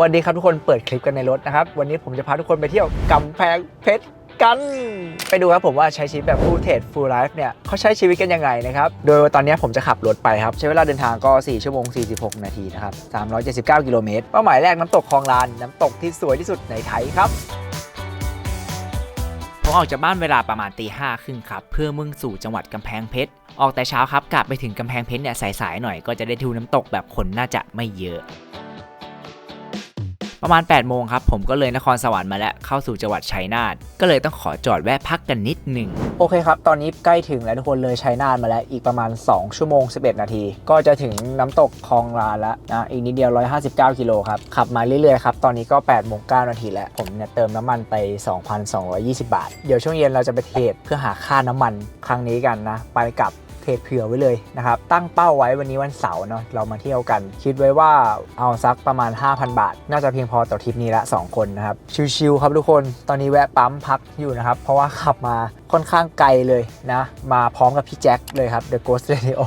วัสดีครับทุกคนเปิดคลิปกันในรถนะครับ วันนี้ผมจะพาทุกคนไปเที่ยวกำแพงเพชรกัน ไปดูครับผมว่าใช้ชีวิตแบบ full t a ฟูลไลฟ์เนี่ยเขาใช้ชีวิตกันยังไงนะครับ โดยตอนนี้ผมจะขับรถไปครับ ใช้เวลาเดินทางก็ 4 ชั่วโมง 46 นาทีนะครับ 379 กิโลเมตรเป้าหมายแรกน้ำตกคลองลาน น้ำตกที่สวยที่สุดในไทยครับผมออกจากบ้านเวลาประมาณตีห้าครึ่งครับ เพื่อมุ่งสู่จังหวัดกำแพงเพชรออกแต่เช้าครับกลับไปถึงกำแพงเพชรเนี่ยสายๆหน่อยก็จะได้ทิวน้ำตกแบบคนน่าจะไม่เยอะ ประมาณ 8 โมงครับ ผมก็เลยนครสวรรค์มาแล้วเข้าสู่จังหวัดชัยนาทก็เลยต้องขอจอดแวะพักกันนิดหนึ่งโอเคครับ ตอนนี้ใกล้ถึงแล้วทุกคนเลยชัยนาทมาแล้วอีกประมาณ 2 ชั่วโมง 11 นาที ก็จะถึงน้ำตกคลองลานแล้วนะอีกนิดเดียว 159 กิโลครับขับมาเรื่อยๆครับตอนนี้ก็8โมง9นาทีแล้วผมเนี่ยเติมน้ำมันไป 2,220 บาท เดี๋ยวช่วงเย็นเราจะไปเทรดเพื่อหาค่าน้ำมันครั้งนี้กันนะไปกลับ เทรดเผื่อไว้เลยนะครับ ตั้งเป้าไว้วันนี้วันเสาร์เนาะเรามาเที่ยวกัน คิดไว้ว่าเอาสักประมาณ 5,000 บาท น่าจะเพียงพอต่อทริปนี้ละ 2 คนนะครับ ชิวๆครับทุกคนตอนนี้แวะปั๊มพักอยู่นะครับ เพราะว่าขับมาค่อนข้างไกลเลยนะ มาพร้อมกับพี่แจ็คเลยครับ The Ghost Radio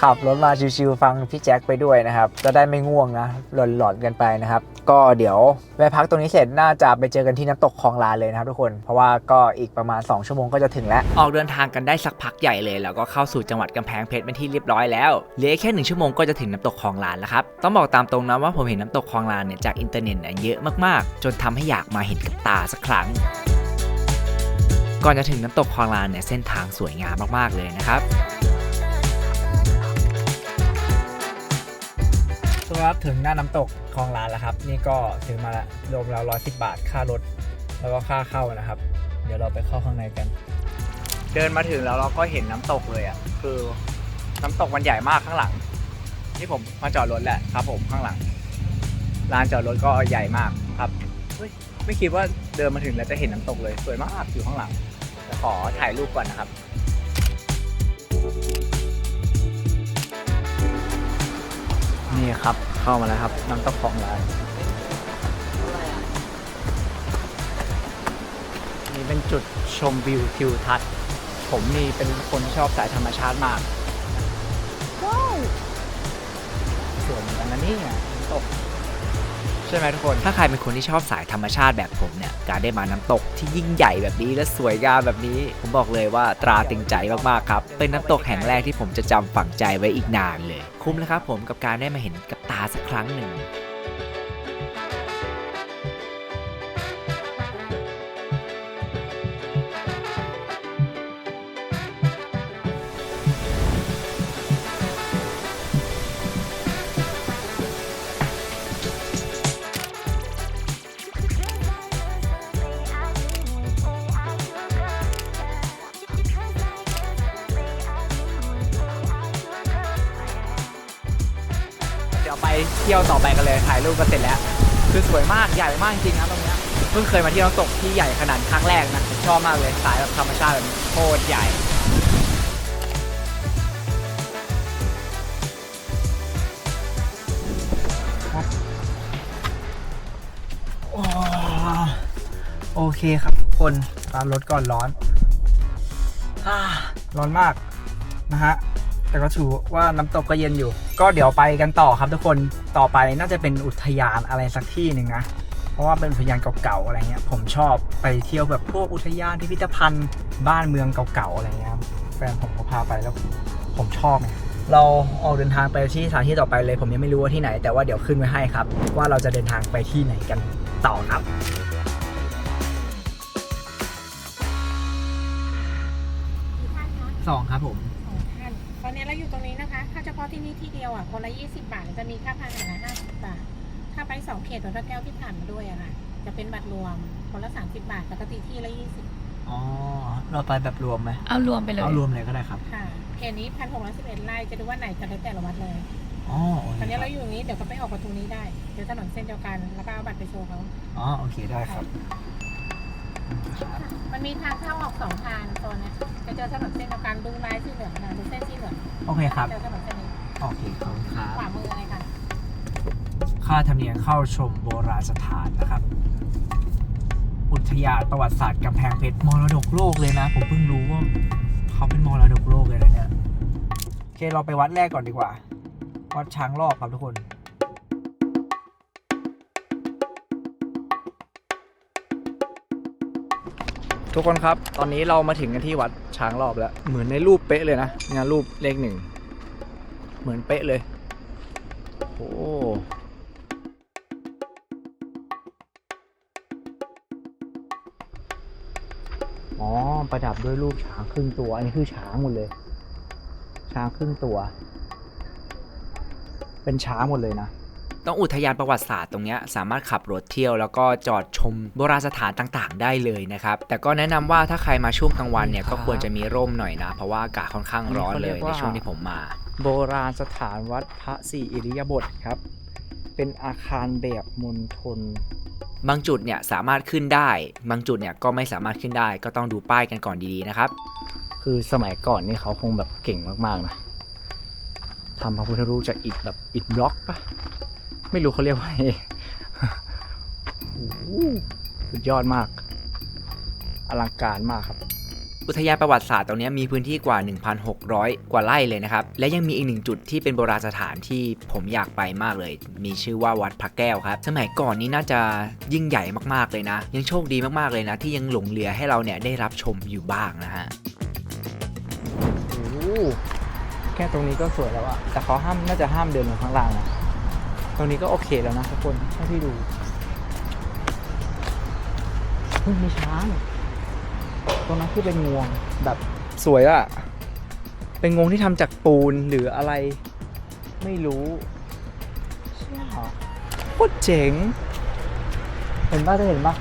ขับรถมาชิวๆฟังพี่แจ็คไปด้วยนะครับ จะได้ไม่ง่วงนะ หลอนๆกันไปนะครับ ก็เดี๋ยวแวะพักตรงนี้เสร็จน่าจะไปเจอกันที่น้ำตกคลองลานเลยนะครับทุกคนเพราะว่าก็อีกประมาณ 2 ชั่วโมงก็จะถึงแล้ว ออกเดินทางกันได้สักพักใหญ่เลย แล้วก็เข้าสู่จังหวัดกำแพงเพชรเป็นที่เรียบร้อยแล้วเหลือแค่หนึ่งชั่วโมงก็จะถึงน้ำตกคลองลานแล้วครับต้องบอกตามตรงนะว่าผมเห็นน้ำตกคลองลานเนี่ยจากอินเทอร์เน็ตเนี่ยเยอะมากๆ จนทำให้อยากมาเห็นกับตาสักครั้ง ก่อนจะถึงน้ำตกคลองลานเนี่ยเส้นทางสวยงามมากๆเลยนะครับ ครับถึงหน้าน้ำตกคลองลานแล้วครับ นี่ก็ถึงมาละรวมแล้วร้อยสิบาทค่ารถ แล้วก็ค่าเข้านะครับ เดี๋ยวเราไปเข้าข้างในกัน เดินมาถึงแล้วเราก็เห็นน้ำตกเลยอะคือน้ำตกมันใหญ่มากข้างหลัง นี่ผมมาจอดรถแหละครับ ผมข้างหลังลานจอดรถก็ใหญ่มากครับเฮ้ยไม่คิดว่าเดินมาถึงแล้วจะเห็นน้ำตกเลยสวยมากอยู่ข้างหลังจะขอถ่ายรูปก่อนนะครับ นี่ครับเข้ามาแล้วครับน้ำตกคลองลานนี่เป็นจุดชมวิวทิวทัศน์ ผมนี่เป็นคนชอบสายธรรมชาติมากว้าวสวยเหมือนกันนะเนี่ยน้ำตกใช่ไหมทุกคน ถ้าใครเป็นคนที่ชอบสายธรรมชาติแบบผมเนี่ย การได้มาน้ำตกที่ยิ่งใหญ่แบบนี้และสวยงามแบบนี้ ผมบอกเลยว่าตราตึงใจมากๆครับ เป็นน้ำตกแห่งแรกที่ผมจะจำฝังใจไว้อีกนานเลย คุ้มแล้วครับผมกับการได้มาเห็นกับตาสักครั้งหนึ่ง เที่ยวต่อไปกันเลยถ่ายรูปกันเสร็จแล้ว คือสวยมากใหญ่มากจริงๆนะตรงเนี้ยเพิ่งเคยมาที่น้ำตกที่ใหญ่ขนาดครั้งแรกนะชอบมากเลยสายแบบธรรมชาติแบบโคตรใหญ่โอเคครับทุกคนตามรถก่อนร้อนอร้อนมากนะฮะ แต่ก็ถือว่าน้ำตกก็เย็นอยู่ ก็เดี๋ยวไปกันต่อครับทุกคนต่อไปน่าจะเป็นอุทยานอะไรสักที่หนึ่งนะเพราะว่าเป็นอุทยานเก่าๆอะไรเงี้ยผมชอบไปเที่ยวแบบพวกอุทยานพิพิธภัณฑ์บ้านเมืองเก่าๆอะไรเงี้ยแฟนผมก็พาไปแล้วผมชอบไงเราออกเดินทางไปที่สถานที่ต่อไปเลย ผมยังไม่รู้ว่าที่ไหน แต่ว่าเดี๋ยวขึ้นไว้ให้ครับ ว่าเราจะเดินทางไปที่ไหนกันต่อครับ สองครับผม ตอนนี้เราอยู่ตรงนี้นะคะ ถ้าเฉพาะที่นี่ที่เดียวอะคนละ20บาทจะมีค่าพาหนะ50บาท ถ้าไปสองเขตวัดพระแก้วที่ผ่านมาด้วยอะค่ะ จะเป็นบัตรรวมคนละ30บาทปกติที่ละอ๋อ เราไปแบบรวมไหมเอารวมไปเลย เอารวมเลยก็ได้ครับ20ค่ะ เขตนี้พันหกร้อยสิบเอ็ดไร่จะดูว่าไหนจะได้แต่ละวัดเลย อ๋อโอตเคอนนี้ครัเราบอยู่ตรงนี้เดี๋ยวก็ไปออกประตูนี้ได้ เดี๋ยวถนนเส้นเดียวกันแล้วก็เอาบัตรไปโชว์เขาอ๋อ โอเคได้ครับ มันมีทางเข้าออกสองทางโซนเนี้ยจะเจอถนนเส้นเดียวกันดูลายสีเหลืองนะดูเส้นสีเหลืองโอเคครับเจอถนนเส้นนี้โอเคขอบคุณครัขวาบมือเลยค่ะ ค่าธรรมเนียมเข้าชมโบราณสถานนะครับ อุทยานประวัติศาสตร์กำแพงเพชรมรดกโลกเลยนะ ผมเพิ่งรู้ว่าเขาเป็นมรดกโลกเลยนะเนี่ย โอเค เราไปวัดแรกก่อนดีกว่า วัดช้างรอบครับทุกคน ทุกคนครับ ตอนนี้เรามาถึงกันที่วัดช้างรอบแล้ว เหมือนในรูปเป๊ะเลยนะงานรูปเลขหนึ่ง เหมือนเป๊ะเลย โอ้อ๋อ ประดับด้วยรูปช้างครึ่งตัว อันนี้คือช้างหมดเลย ช้างครึ่งตัว เป็นช้างหมดเลยนะ ต้องอุทยานประวัติศาสตร์ตรงเนี้ยสามารถขับรถเที่ยวแล้วก็จอดชมโบราณสถานต่างๆ ได้เลยนะครับ แต่ก็แนะนำว่าถ้าใครมาช่วงกลางวันเนี่ยนี่ครัก็บควรจะมีร่มหน่อยนะ เพราะว่าอากาศค่อนข้างร้อนเลยอันนี้เขาเรียกในว่าช่วงที่ผมมา โบราณสถานวัดพระศรีอิริยาบถครับ เป็นอาคารแบบมณฑลบางจุดเนี่ยสามารถขึ้นได้ บางจุดเนี่ยก็ไม่สามารถขึ้นได้ ก็ต้องดูป้ายกันก่อนดีๆนะครับ คือสมัยก่อนนี่เขาคงแบบเก่งมากๆนะทำพระพุทธรูปจากอิฐแบบอิฐบล็อกปะ ไม่รู้เขาเรียกว่าไงโอ้โหสุดยอดมาก อลังการมากครับ อุทยานประวัติศาสตร์ตรงเนี้ยมีพื้นที่กว่า 1,600 กว่าไร่เลยนะครับ และยังมีอีกหนึ่งจุดที่เป็นโบราณสถานที่ผมอยากไปมากเลย มีชื่อว่าวัดพระแก้วครับ สมัยก่อนนี้น่าจะยิ่งใหญ่มากๆเลยนะ ยังโชคดีมากๆเลยนะ ที่ยังหลงเหลือให้เราเนี่ยได้รับชมอยู่บ้างนะฮะโอ้โหแค่ตรงนี้ก็สวยแล้วอะแต่เขาห้ามน่าจะห้ามเดินลงข้างล่างนะ ตรงนี้ก็โอเคแล้วนะทุกคนเท่าที่ดูเฮ้ยมีช้างตรงนั้นคือเป็นงวงแบบสวยอะเป็นงวงที่ทำจากปูนหรืออะไร ไม่รู้เชี่ยโคตรเจ๋ง เห็นป่ะจะเห็นป่ะ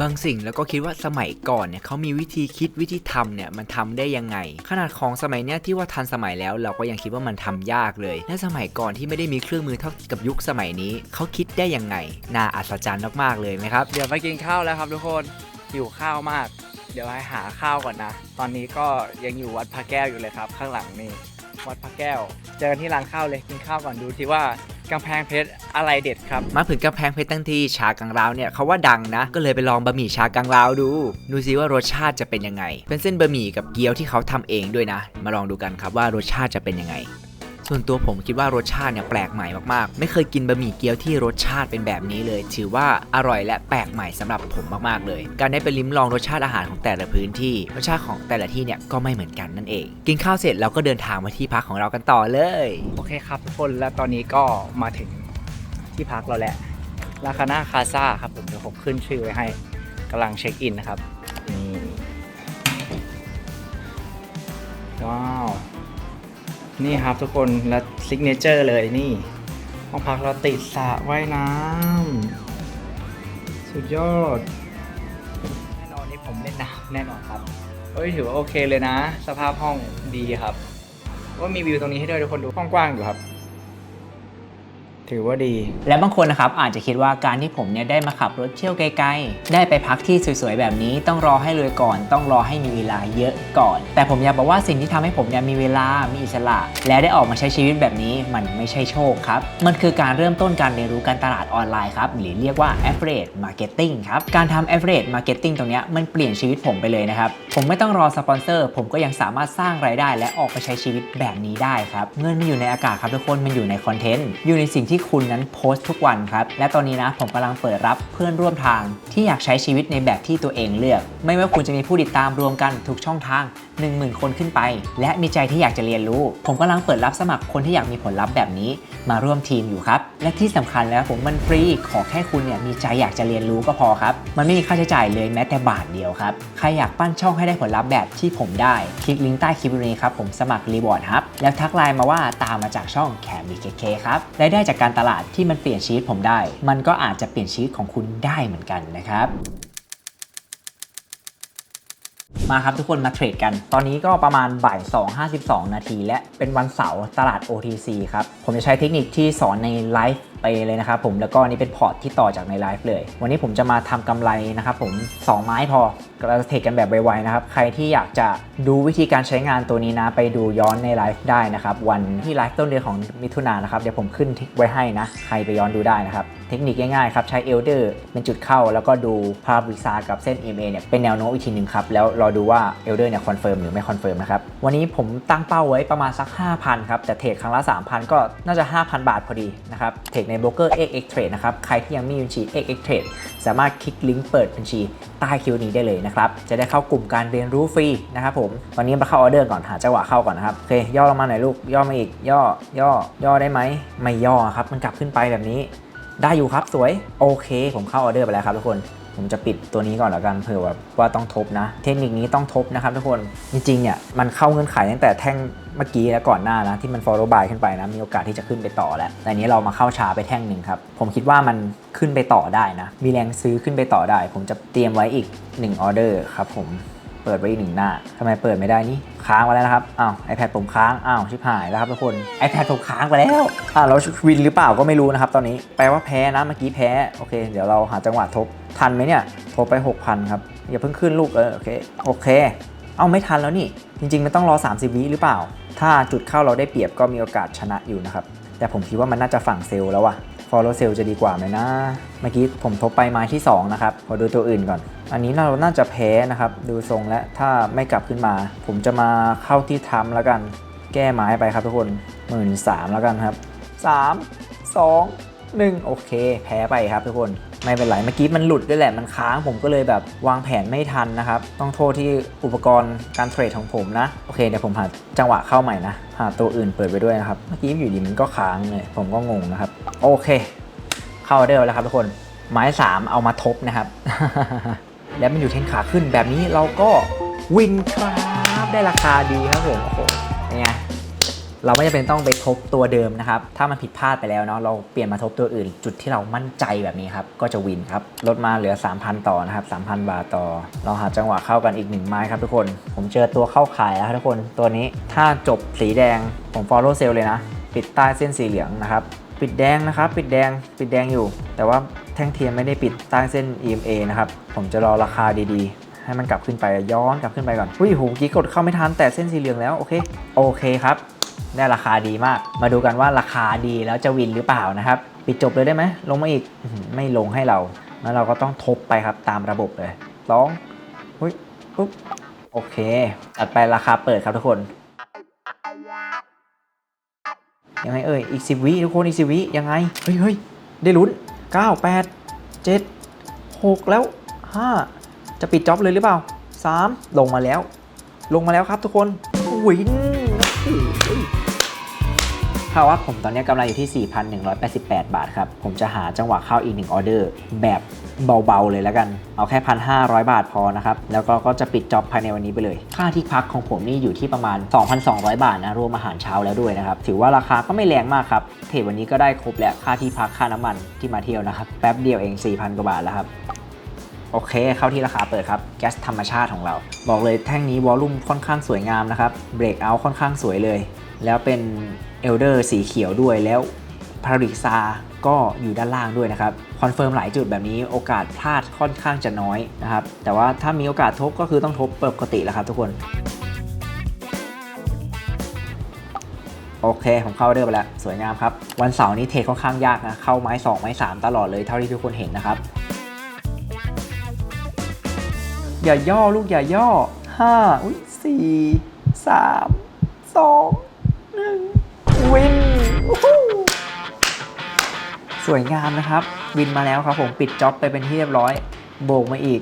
บางสิ่งแล้วก็คิดว่าสมัยก่อนเนี่ยเขามีวิธีคิดวิธีทำเนี่ยมันทำได้ยังไง ขนาดของสมัยเนี้ยที่ว่าทันสมัยแล้วเราก็ยังคิดว่ามันทำยากเลย และสมัยก่อนที่ไม่ได้มีเครื่องมือเท่ากับยุคสมัยนี้เขาคิดได้ยังไง น่าอัศจรรย์มากๆเลยไหมครับ เดี๋ยวไปกินข้าวแล้วครับทุกคนหิวข้าวมาก เดี๋ยวให้หาข้าวก่อนนะ ตอนนี้ก็ยังอยู่วัดพระแก้วอยู่เลยครับ ข้างหลังนี่วัดพระแก้ว เจอกันที่ร้านข้าวเลยกินข้าวก่อนดูที่ว่ากำแพงเพชรอะไรเด็ดครับ มาถึงกำแพงเพชรตั้งที่ชากังราวเนี่ยเขาว่าดังนะ ก็เลยไปลองบะหมี่ชากังราวดู ดูซิว่ารสชาติจะเป็นยังไง เป็นเส้นบะหมี่กับเกี๊ยวที่เขาทำเองด้วยนะ มาลองดูกันครับว่ารสชาติจะเป็นยังไง ส่วนตัวผมคิดว่ารสชาติเนี่ยแปลกใหม่มากๆ ไม่เคยกินบะหมี่เกี๊ยวที่รสชาติเป็นแบบนี้เลย ถือว่าอร่อยและแปลกใหม่สำหรับผมมากๆเลย การได้ไปลิ้มลองรสชาติอาหารของแต่ละพื้นที่ รสชาติของแต่ละที่เนี่ยก็ไม่เหมือนกันนั่นเอง กินข้าวเสร็จเราก็เดินทางมาที่พักของเรากันต่อเลย โอเคครับทุกคนและตอนนี้ก็มาถึงที่พักเราแหละลาคาน่าคาซาครับผมเดี๋ยวผมขึ้นชื่อไว้ให้กำลังเช็คอินนะครับนี่ว้าว นี่ครับทุกคนและซิกเนเจอร์เลยนี่ห้องพักเราติดสระว่ายน้ำสุดยอด แน่นอนนี่ผมเล่นน้ำแน่นอนครับเอ้ยถือว่าโอเคเลยนะ สภาพห้องดีครับ ว่ามีวิวตรงนี้ให้ด้วยทุกคนดูห้องกว้างอยู่ครับ ถือว่าดี และบางคนนะครับอาจจะคิดว่าการที่ผมเนี่ยได้มาขับรถเที่ยวไกลๆ ได้ไปพักที่สวยๆ แบบนี้ต้องรอให้เลยก่อน ต้องรอให้มีเวลาเยอะก่อน แต่ผมอยากบอกว่าสิ่งที่ทำให้ผมเนี่ยมีเวลา มีอิสระ และได้ออกมาใช้ชีวิตแบบนี้มันไม่ใช่โชคครับ มันคือการเริ่มต้นการเรียนรู้การตลาดออนไลน์ครับ หรือเรียกว่า affiliate marketing ครับ การทำ affiliate marketing ตรงเนี้ยมันเปลี่ยนชีวิตผมไปเลยนะครับ ผมไม่ต้องรอสปอนเซอร์ ผมก็ยังสามารถสร้างรายได้ และออกไปใช้ชีวิตแบบนี้ได้ครับ เงินมันอยู่ในอากาศครับทุกคน มันอยู่ในคอนเทนต์ อยู่ในสิ่งที่คุณนั้นโพสต์ทุกวันครับ และตอนนี้นะผมกำลังเปิดรับเพื่อนร่วมทาง ที่อยากใช้ชีวิตในแบบที่ตัวเองเลือก ไม่ว่าคุณจะมีผู้ติดตามรวมกันทุกช่องทาง 10,000 คนขึ้นไป และมีใจที่อยากจะเรียนรู้ ผมกำลังเปิดรับสมัครคนที่อยากมีผลลัพธ์แบบนี้ มาร่วมทีมอยู่ครับ และที่สำคัญแล้วผมมันฟรีขอแค่คุณเนี่ยมีใจอยากจะเรียนรู้ก็พอครับมันไม่มีค่าใช้จ่ายเลยแม้แต่บาทเดียวครับใครอยากปั้นช่องให้ได้ผลลัพธ์แบบที่ผมได้คลิกลิงก์ใต้คลิปนี้ครับผมสมัครรีวอร์ดครับแล้วทักไลน์มาว่าตามมาจากช่องแคมบีเคครับรายได้จากการตลาดที่มันเปลี่ยนชีวิตผมได้ มันก็อาจจะเปลี่ยนชีวิตของคุณได้เหมือนกันนะครับมาครับทุกคนมาเทรดกัน ตอนนี้ก็ประมาณบ่าย 2 52 นาที และเป็นวันเสาร์ตลาด OTC ครับ ผมจะใช้เทคนิคที่สอนในไลฟ์ ไปเลยนะครับผมแล้วก็อันนี่เป็นพอร์ตที่ต่อจากในไลฟ์เลย วันนี้ผมจะมาทำกำไรนะครับผม 2 ไม้พอเราจะเทรดกันแบบไวๆนะครับใครที่อยากจะดูวิธีการใช้งานตัวนี้นะ ไปดูย้อนในไลฟ์ได้นะครับวันที่ไลฟ์ต้นเดือนของมิถุนายนนะครับเดี๋ยวผมขึ้นไว้ให้นะใครไปย้อนดูได้นะครับ ทคนิคง่ายๆครับ ใช้เอลเดอร์เป็นจุดเข้า แล้วก็ดูพาราบริซากับเส้น MA เนี่ยเป็นแนวโน้มอีกทีหนึ่งครับ แล้วรอดูว่าเอลเดอร์เนี่ยคอนเฟิร์มหรือไม่คอนเฟิร์มนะครับ วันนี้ผมตั้งเป้าไว้ประมาณสัก 5,000 ครับ แต่เทรดครั้งละ 3,000 ก็น่าจะ 5,000 บาทพอดีนะครับ เทรดในโบรกเกอร์ XX Trade นะครับ ใครที่ยังไม่มีบัญชี XX Trade สามารถคลิกลิงก์เปิดบัญชีใต้คิวนี้ได้เลยนะครับ จะได้เข้ากลุ่มการเรียนรู้ฟรีนะครับผมตอนนี้มาเข้าออเดอร์ก่อนหาจังหวะเข้าก่อนนะครับโอเคย่อลงมาหน่อยลูกย่อมาอีกย่อย่อย่อได้ไหมไม่ย่อครับมันกลับขึ้นไปแบบนี้ ได้อยู่ครับสวยโอเค ผมเข้าออเดอร์ไปแล้วครับทุกคนผมจะปิดตัวนี้ก่อนแล้วกันเผื่อแบบว่าต้องทบนะ เทคนิคนี้ต้องทบนะครับทุกคนจริงๆเนี่ยมันเข้าเงื่อนไขตั้งแต่แท่งเมื่อกี้และก่อนหน้านะที่มัน follow by ขึ้นไปนะมีโอกาสที่จะขึ้นไปต่อแล้วแต่นี้เรามาเข้าช้าไปแท่งหนึ่งครับผมคิดว่ามันขึ้นไปต่อได้นะ มีแรงซื้อขึ้นไปต่อได้ ผมจะเตรียมไว้อีก1ออเดอร์ครับผม เปิดไว้อีกหนึ่งหน้าทำไมเปิดไม่ได้นี่ค้างไว้แล้วนะครับอ้าว iPad ผมค้างอ้าวชิบหายแล้วครับทุกคน iPad ผมค้างไปแล้วอ่าวเราวินหรือเปล่าก็ไม่รู้นะครับตอนนี้แปลว่าแพ้นะเมื่อกี้แพ้โอเค เดี๋ยวเราหาจังหวะทบทันไหมเนี่ยทบไป 6,000ครับอย่าเพิ่งขึ้นลูกเออโอเคโอเค เอาไม่ทันแล้วนี่ จริง ๆ มันต้องรอ 30 วิหรือเปล่า ถ้าจุดเข้าเราได้เปรียบก็มีโอกาสชนะอยู่นะครับแต่ผมคิดว่ามันน่าจะฝั่งเซลล์แล้วอะ follow sell จะดีกว่าไหมนะ เมื่อกี้ผมทบไปไม้ที่ 2 นะครับ ขอดูตัวอื่นก่อน อันนี้เราน่าจะแพ้นะครับ ดูทรงและถ้าไม่กลับขึ้นมา ผมจะมาเข้าที่ทำแล้วกัน แก้ไม้ไปครับทุกคนหมื่นสามแล้วกันครับ3 2 1โอเค แพ้ไปครับทุกคนไม่เป็นไรเมื่อกี้มันหลุดด้วยแหละมันค้างผมก็เลยแบบวางแผนไม่ทันนะครับ ต้องโทษที่อุปกรณ์การเทรดของผมนะ โอเคเดี๋ยวผมหาจังหวะเข้าใหม่นะ หาตัวอื่นเปิดไปด้วยนะครับ เมื่อกี้อยู่ดีมันก็ค้างเลยผมก็งงนะครับ โอเค เข้าออเดอร์แล้วครับทุกคนไม้ 3 เอามาทบนะครับ แล้วมันอยู่เทนขาขึ้นแบบนี้เราก็วินครับได้ราคาดีครับผมโอ้โหเป็นไงเราไม่จำเป็นต้องไปทบตัวเดิมนะครับ ถ้ามันผิดพลาดไปแล้วเนาะ เราเปลี่ยนมาทบตัวอื่น จุดที่เรามั่นใจแบบนี้ครับ ก็จะวินครับ ลดมาเหลือ 3,000 ต่อนะครับ 3,000 บาทต่อ เราหาจังหวะเข้ากันอีกหนึ่งไม้ครับทุกคน ผมเจอตัวเข้าขายแล้วครับทุกคน ตัวนี้ ถ้าจบสีแดง ผม follow sell เลยนะ ปิดใต้เส้นสีเหลืองนะครับ ปิดแดงนะครับ ปิดแดง ปิดแดงอยู่ แต่ว่า แท่งเทียมไม่ได้ปิดใต้เส้น EMA นะครับ ผมจะรอราคาดีๆ ให้มันกลับขึ้นไปย้อนกลับขึ้นไปก่อนอุ้ยโหเมื่อกี้กดเข้าไม่ทันแต่เส้นสีเหลืองแล้ว โอเค โอเคครับ ได้ราคาดีมาก มาดูกันว่าราคาดีแล้วจะวินหรือเปล่านะครับ ปิดจบเลยได้ไหมลงมาอีกไม่ลงให้เราแล้วเราก็ต้องทบไปครับตามระบบเลยสองอุ้ยปุ๊บโอเคตัดไปราคาเปิดครับทุกคนยังไงเอ่ยอีก10วิทุกคนอีก10วิยังไงเฮ้ยเฮ้ยได้ลุ้น 9 8 7 6 แล้ว 5 จะปิดจ็อบเลยหรือเปล่า 3 ลงมาแล้ว ลงมาแล้วครับทุกคนวิน ภาวะผมตอนนี้กำไรอยู่ที่ 4,188 บาทครับ ผมจะหาจังหวะเข้าอีกหนึ่งออเดอร์ แบบเบา ๆ เลยแล้วกัน เอาแค่ 1,500 บาทพอนะครับ แล้วก็ก็จะปิดจ็อบภายในวันนี้ไปเลย ค่าที่พักของผมนี่อยู่ที่ประมาณ 2,200 บาทนะ รวมอาหารเช้าแล้วด้วยนะครับ ถือว่าราคาก็ไม่แรงมากครับ เทรดวันนี้ก็ได้ครบแล้วค่าที่พักค่าน้ำมันที่มาเที่ยวนะครับ แป๊บเดียวเอง 4,000 กว่าบาทแล้วครับโอเค เข้าที่ราคาเปิดครับ แก๊สธรรมชาติของเรา บอกเลยแท่งนี้วอลลุ่มค่อนข้างสวยงามนะครับ เบรกเอาค่อนข้างสวยเลย แล้วเป็น เอลเดอร์สีเขียวด้วยแล้วพาราดิกซาก็อยู่ด้านล่างด้วยนะครับ คอนเฟิร์มหลายจุดแบบนี้โอกาสพลาดค่อนข้างจะน้อยนะครับ แต่ว่าถ้ามีโอกาสทบก็คือต้องทบปกติแหละครับทุกคน โอเค ผมเข้าเดอร์ไปแล้ว สวยงามครับ วันเสาร์นี้เทรดค่อนข้างยากนะ เข้าไม้ 2 ไม้ 3 ตลอดเลยเท่าที่ทุกคนเห็นนะครับ อย่าย่อลูกอย่าย่อห้าอุ้ยสี่สามสองหนึ่ง วิน สวยงามนะครับ วินมาแล้วครับผมปิดจ็อบไปเป็นที่เรียบร้อยโบกมาอีก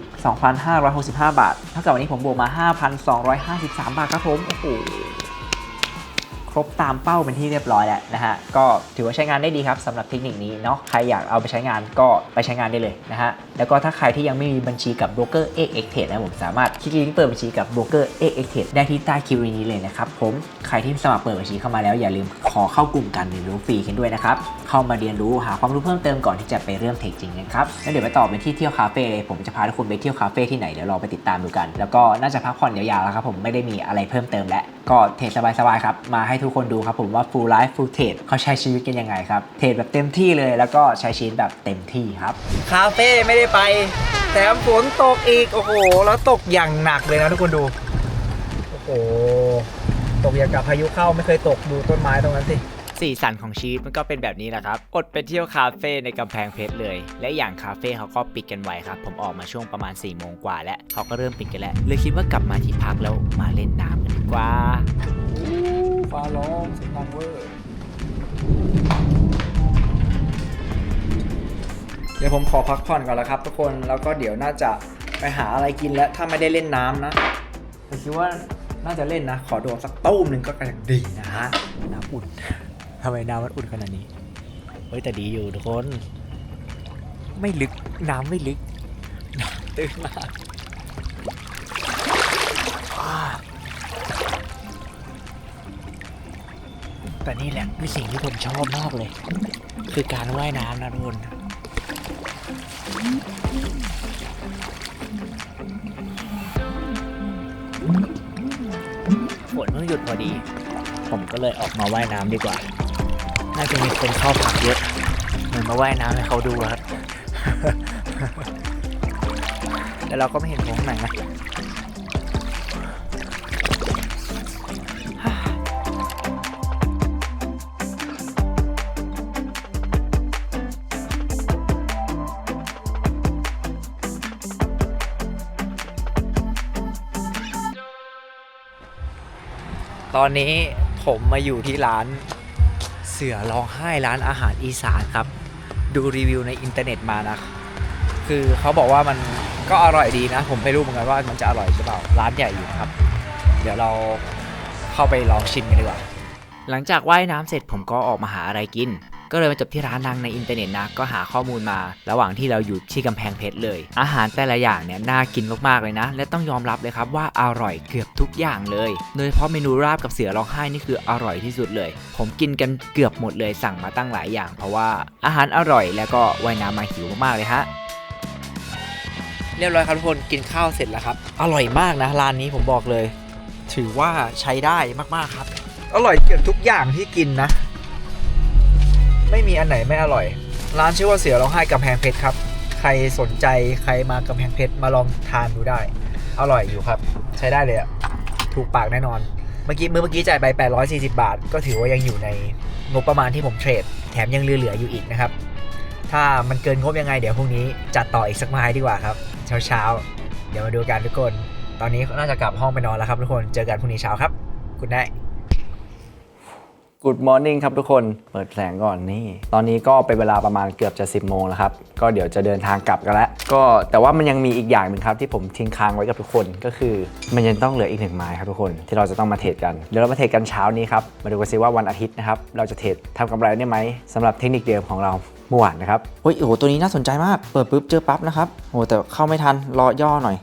2,565 บาท เท่ากับวันนี้ผมโบกมา 5,253 บาทครับผม โอ้โห ครบตามเป้าเป็นที่เรียบร้อยแล้วนะฮะก็ถือว่าใช้งานได้ดีครับสำหรับเทคนิคนี้เนาะใครอยากเอาไปใช้งานก็ไปใช้งานได้เลยนะฮะแล้วก็ถ้าใครที่ยังไม่มีบัญชีกับโบรกเกอร์ AX Trade นะผมสามารถคลิกลิงก์เปิดบัญชีกับโบรกเกอร์ AX Trade ได้ที่ใต้คลิปนี้เลยนะครับผมใครที่สมัครเปิดบัญชีเข้ามาแล้วอย่าลืมขอเข้ากลุ่มการเรียนรู้ฟรีกันด้วยนะครับเข้ามาเรียนรู้หาความรู้เพิ่มเติมก่อนที่จะไปเริ่มเทรดจริงนะครับแล้วเดี๋ยวไปต่อเป็นที่เที่ยวคาเฟ่เลยผมจะพาทุกคนไปเที่ยวคาเฟ่ที่ไหนเดี๋ยวรอไปติดตามดูกัน แล้วก็น่าจะพักผ่อนยาวๆแล้วครับผมไม่ได้มีอะไรเพิ่มเติมแล้วก็เทรดสบายๆครับ มาให้ทุกคนดูครับผมว่า full life full trade เขาใช้ชีวิตกันยังไงครับ เทรดแบบเต็มที่เลยแล้วก็ใช้ชีวิตแบบเต็มที่ครับ คาเฟ่ไม่ได้ไป แถมฝนตกอีก โอ้โห แล้วตกอย่างหนักเลยนะทุกคนดู โอ้โห ตกอย่างกับพายุเข้าไม่เคยตกดูต้นไม้ตรงนั้นสิสีสันของชีวิตมันก็เป็นแบบนี้แหละครับ อดไปเที่ยวคาเฟ่ในกำแพงเพชรเลย และอย่างคาเฟ่เขาก็ปิดกันไวครับ ผมออกมาช่วงประมาณ4ี่โมงกว่าแล้วเขาก็เริ่มปิดกันแล้ว เลยคิดว่ากลับมาที่พักแล้วมาเล่นน้ำกันดี กว่าฟ้าร้องเสียงดังเวอร์เดี๋ยวผมขอพักผ่อนก่อนแล้วครับ ทุกคนแล้วก็เดี๋ยวน่าจะไปหาอะไรกินแล้วถ้าไม่ได้เล่นน้ำนะผมคิดว่าน่าจะเล่นนะ ขอโดนสักตู้มหนึ่งก็กำลังดีนะฮะน้ำอุ่นทำไมน้ำมันอุ่นขนาดนี้เฮ้ยแต่ดีอยู่ทุกคน ไม่ลึกน้ำไม่ลึกตื้นมาก แต่นี่แหละคือสิ่งที่ผมชอบมากเลย คือการว่ายน้ำนะทุกคนฝนเพิ่งหยุดพอดี ผมก็เลยออกมาว่ายน้ำดีกว่า น่าจะมีคนเข้าพักเยอะเหมือนมาว่ายน้ำให้เขาดูครับ แต่เราก็ไม่เห็นของข้างในนะ อนนี้ผมมาอยู่ที่ร้านเสือร้องไห้ร้านอาหารอีสานครับ ดูรีวิวในอินเทอร์เน็ตมานะ คือเขาบอกว่ามันก็อร่อยดีนะ ผมไม่รู้เหมือนกันว่ามันจะอร่อยหรือเปล่า ร้านใหญ่อยู่ครับ เดี๋ยวเราเข้าไปลองชิมกันดีกว่า หลังจากว่ายน้ำเสร็จผมก็ออกมาหาอะไรกิน ก็เลยมาจบที่ร้านดังในอินเทอร์เน็ตนะก็หาข้อมูลมา ระหว่างที่เราอยู่ที่กำแพงเพชรเลย อาหารแต่ละอย่างเนี่ยน่ากินมากๆเลยนะ และต้องยอมรับเลยครับว่าอร่อยเกือบทุกอย่างเลย โดยเฉพาะเมนูราบกับเสือร้องไห้นี่คืออร่อยที่สุดเลย ผมกินกันเกือบหมดเลยสั่งมาตั้งหลายอย่าง เพราะว่าอาหารอร่อยแล้วก็ว่ายน้ำมาหิวมากๆเลยฮะเรียบร้อยครับทุกคนกินข้าวเสร็จแล้วครับ อร่อยมากนะร้านนี้ผมบอกเลย ถือว่าใช้ได้มากๆครับ อร่อยเกือบทุกอย่างที่กินนะ ไม่มีอันไหนไม่อร่อย ร้านชื่อว่าเสือร้องไห้กำแพงเพชรครับ ใครสนใจใครมากำแพงเพชรมาลองทานดูได้ อร่อยอยู่ครับ ใช้ได้เลยอะถูกปากแน่นอน เมื่อกี้เมื่อกี้จ่ายไป 840 บาท ก็ถือว่ายังอยู่ในงบประมาณที่ผมเทรด แถมยังเหลือๆอยู่อีกนะครับ ถ้ามันเกินงบยังไงเดี๋ยวพรุ่งนี้จัดต่ออีกสักไม้ดีกว่าครับ เช้าเช้าๆเดี๋ยวมาดูกันทุกคน ตอนนี้น่าจะกลับห้องไปนอนแล้วครับทุกคน เจอกันพรุ่งนี้เช้าครับ คุณแน่ Good morning ครับทุกคนเปิดแสงก่อนนี่ ตอนนี้ก็เป็นเวลาประมาณเกือบจะ 10 โมงแล้วครับ ก็เดี๋ยวจะเดินทางกลับกันแล้ว ก็แต่ว่ามันยังมีอีกอย่างหนึ่งครับที่ผมทิ้งค้างไว้กับทุกคนก็คือ มันยังต้องเหลืออีกหนึ่งไม้ครับทุกคนที่เราจะต้องมาเทรดกันเดี๋ยวเรามาเทรดกันเช้านี้ครับมาดูกันซิว่าวันอาทิตย์นะครับเราจะเทรดทำกำไรได้ไหมสำหรับเทคนิคเดิมของเราเมื่อวานนะครับเฮ้ยโอ้โหตัวนี้น่าสนใจมากเปิดปุ๊บเจอปั๊บนะครับโอ้แต่เข้าไม่ทันรอย่อหน่อย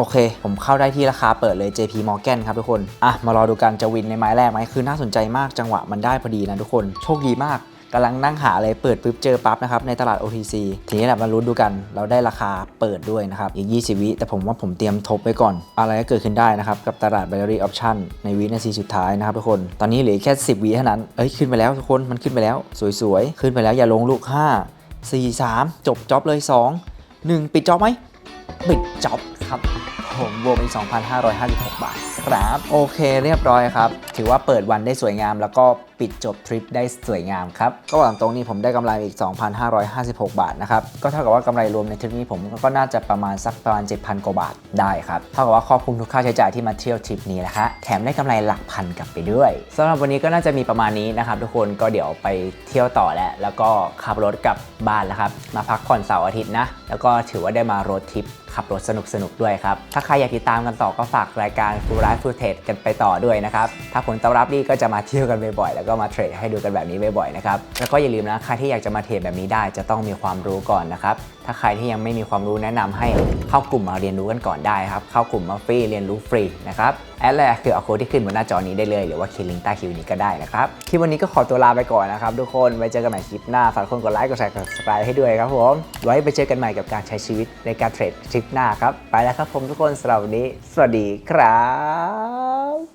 โอเค ผมเข้าได้ที่ราคาเปิดเลย JP Morgan ครับทุกคน อะ มารอดูกันจะวินในไม้แรกไหมคือน่าสนใจมากจังหวะมันได้พอดีนะทุกคน โชคดีมากกำลังนั่งหาเลยเปิดปุ๊บเจอปั๊บนะครับในตลาด OTC ทีนี้แหละมาลุ้นดูกัน เราได้ราคาเปิดด้วยนะครับอีก 20 วิแต่ผมว่าผมเตรียมทบไว้ก่อน อะไรก็เกิดขึ้นได้นะครับ กับตลาด Binary Option ในวินาทีสุดท้ายนะครับทุกคน ตอนนี้เหลือแค่ 10 วิเท่านั้น เอ้ย ขึ้นไปแล้วทุกคนมันขึ้นไปแล้ว สวยๆ ขึ้นไปแล้วอย่าลงลูก 5 4 3 จบจ็อบเลย 2 1 ปิดจ็อบไหมปิดจ็อบครับ ผมรวมเป็น 2,556 บาทครับ โอเคเรียบร้อยครับ ถือว่าเปิดวันได้สวยงามแล้วก็ ปิดจบทริปได้สวยงามครับ ก็หลังตรงนี้ผมได้กำไรอีก 2,556 บาทนะครับ ก็เท่ากับว่ากำไรรวมในทริปนี้ผมก็น่าจะประมาณสักประมาณ 7,000 กว่าบาทได้ครับ เท่ากับว่าครอบคลุมทุกค่าใช้จ่ายที่มาเที่ยวทริปนี้นะคะแถมได้กำไรหลักพันกลับไปด้วยสำหรับวันนี้ก็น่าจะมีประมาณนี้นะครับทุกคนก็เดี๋ยวไปเที่ยวต่อแล้วแล้วก็ขับรถกลับบ้านแล้วครับมาพักผ่อนเสาร์อาทิตย์นะแล้วก็ถือว่าได้มาโรดทริปขับรถสนุกๆด้วยครับ ถ้าใครอยากติดตามกันต่อก็ฝากรายการ Full Life Full t a g e กันไปต่อด้วยนะครับ ถ้าผลตอบรับดีก็จะมาเที่ยวกันบ่อยๆแล้วก็มาเทรดให้ดูกันแบบนี้บ่อยๆนะครับแล้วก็อย่าลืมนะใครที่อยากจะมาเทรดแบบนี้ได้จะต้องมีความรู้ก่อนนะครับถ้าใครที่ยังไม่มีความรู้แนะนำให้เข้ากลุ่มมาเรียนรู้กันก่อนได้ครับเข้ากลุ่มมาฟรีเรียนรู้ฟรีนะครับแอดไลน์คือเอาโค้ดที่ขึ้นบนหน้าจอนี้ได้เลยหรือว่าคลิกลิงก์ใต้คลิปนี้ก็ได้นะครับคลิปวันนี้ก็ขอตัวลาไปก่อนนะครับทุกคนไว้เจอกันใหม่คลิปหน้าฝากกคนกดไลค์กดแชร์กด subscribe ให้ด้วยครับผมไว้ไปเจอกันใหม่กับการใช้ชีวิตในการเทรดทริปหน้าครับไปแล้วครับผมทุกคนสำหรับวันนี้ สวัสดีครับ